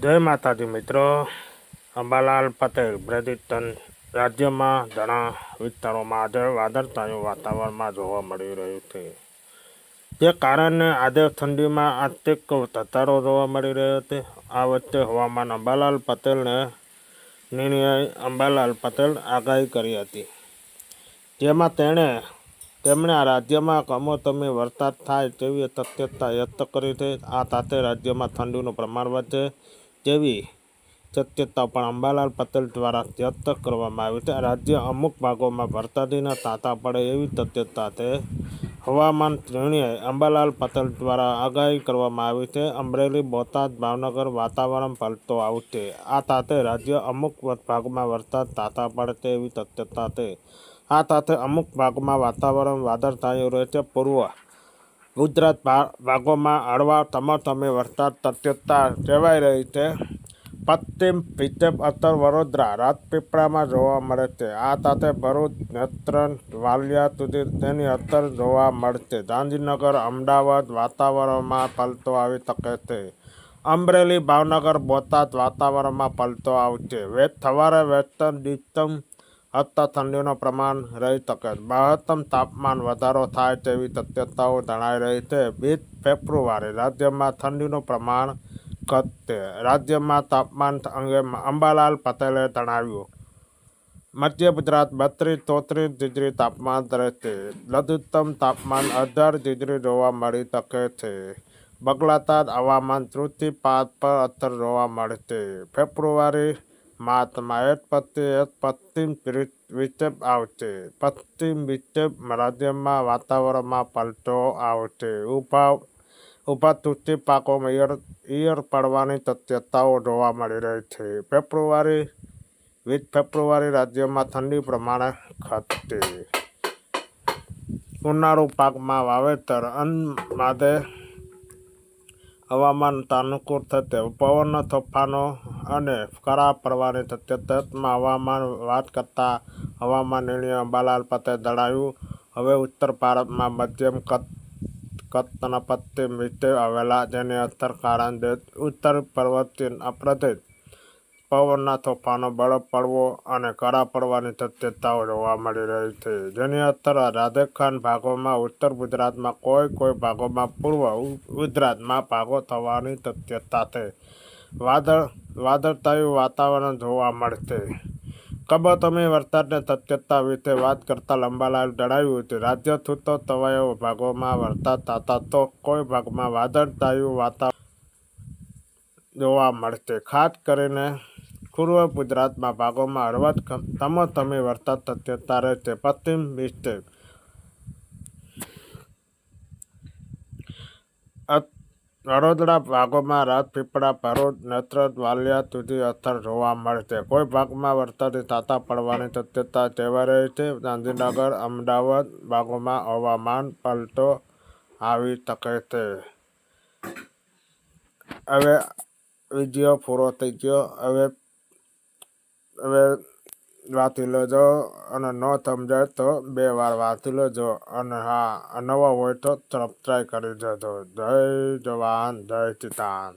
જય માતાજી મિત્રો. અંબાલાલ પટેલ બ્રેડિટન રાજ્યમાં ઘણા વિસ્તારોમાં આજે વાદળછાયું વાતાવરણમાં જોવા મળી રહ્યું છે. જે કારણે આજે ઠંડીમાં આંશિક ઘટાડો જોવા મળી રહ્યો છે. આ વચ્ચે હવામાન અંબાલાલ પટેલને નિર્ણય અંબાલાલ પટેલ આગાહી કરી હતી. જેમાં તેણે, તેમણે આ રાજ્યમાં કમોસમી વરસાદ થાય તેવી શક્યતા વ્યક્ત કરી છે. આ સાથે રાજ્યમાં ઠંડીનું પ્રમાણ વધે તેવી સત્યતા પણ અંબાલાલ પટેલ દ્વારા વ્યક્ત કરવામાં આવી છે રાજ્ય અમુક ભાગોમાં વરસાદીના તાંતા પડે એવી સત્યતા છે હવામાન શ્રેણીએ અંબાલાલ પટેલ દ્વારા આગાહી કરવામાં આવી છે. અમરેલી, બોટાદ, ભાવનગર વાતાવરણ પલટો આવશે. આ સાથે રાજ્ય અમુક ભાગમાં વરસાદ તાંતા છે એવી સત્યતા છે આ સાથે અમુક ભાગમાં વાતાવરણ વાદળછાયું રહેશે પૂર્વ ગુજરાત ભાગોમાં હળવા તમોતમી વરસાદ શક્યતા સેવાઈ રહી છે. પશ્ચિમ વિક્ષેપ અસર વડોદરા, રાજપીપળામાં જોવા મળે છે. આ સાથે ભરૂચ નેત્રંગ વાલિયા સુધી તેની અસર જોવા મળશે. ગાંધીનગર, અમદાવાદ વાતાવરણમાં પલટો આવી શકે છે. અમરેલી, ભાવનગર, બોટાદ વાતાવરણમાં પલટો આવશે. વે, સવારે વેસ્ટર્ન ડિસ્ટમ હત્તા ઠંડીનું પ્રમાણ રહી શકે. મહત્તમ તાપમાન વધારો થાય તેવી શક્યતાઓ જણાઈ રહી છે. વીસ ફેબ્રુઆરી રાજ્યમાં ઠંડીનું પ્રમાણ ઘટશે. રાજ્યમાં તાપમાન અંગે અંબાલાલ પટેલે જણાવ્યું, મધ્ય ગુજરાત બત્રીસ ચોત્રીસ ડિગ્રી તાપમાન રહેશે. લઘુત્તમ તાપમાન અઢાર ડિગ્રી જોવા મળી શકે છે. બગલાતા હવામાન તૃતીપાત પર અસર જોવા મળશે. ફેબ્રુઆરી એક પશ્ચિમ વિ- વિક્ષેપ આવશે પશ્ચિમ વિક્ષેપ રાજ્યમાં વાતાવરણમાં પલટો આવશે ઊભા ઊભા તૂટી પાકોમાં ઈયર ઈયર પડવાની શક્યતાઓ જોવા મળી રહી છે ફેબ્રુઆરી વીસ ફેબ્રુઆરી રાજ્યમાં ઠંડી પ્રમાણે ઘટશે ઉનાળુ પાકમાં વાવેતર અન્ન માટે હવામાન અનુકૂળ થશે પવનના તોફાનો અને કરા પડવાની શક્યતામાં હવામાન વાત કરતા હવામાન નિર્ણય અંબાલાલ પતે જણાવ્યું, હવે ઉત્તર ભારતમાં મધ્યમ કચ્છના પશ્ચિમ વિશે આવેલા, જેની અસર કારણે ઉત્તર પર્વતીય પ્રદેશ પવનના તોફાનો, બરફ પડવો અને કરા પડવાની શક્યતાઓ જોવા મળી રહી છે. જેની અસર રાજસ્થાન ભાગોમાં ઉત્તર ગુજરાતમાં કોઈ કોઈ ભાગોમાં પૂર્વ ગુજરાતમાં ભાગો થવાની શક્યતા છે. વાદળ, વાદળતાયું વાતાવરણ જોવા મળશે. કબતમી વરસાદને શક્યતા વિશે વાત કરતા લંબાલાલ જણાવ્યું છે. રાજ્ય છૂટો તવાયો ભાગોમાં વરસાદ થતા તો કોઈ ભાગમાં વાદળતાયું વાતાવરણ જોવા મળશે. ખાસ કરીને પૂર્વ ગુજરાતમાં ભાગોમાં હળવદ તમોતમી વરસાદ શક્યતા રહેશે પશ્ચિમ અ- વડોદરા ભાગોમાં રાજપીપળા ભરૂચ નેત્રંગ વાલિયા સુધી અસર જોવા મળશે કોઈ ભાગમાં વરસાદી તાતા પડવાની શક્યતા સેવાઈ રહી છે. ગાંધીનગર, અમદાવાદ ભાગોમાં હવામાન પલટો આવી શકે છે. હવે વીડિયો પૂરો થઈ ગયો. હવે હવે વાંચી લેજો અને ન સમજાય તો બે વાર વાંચી લેજો અને હા, નવા હોય તો સબસ્ક્રાઈબ કરી દેજો જય જવાન, જય કિસાન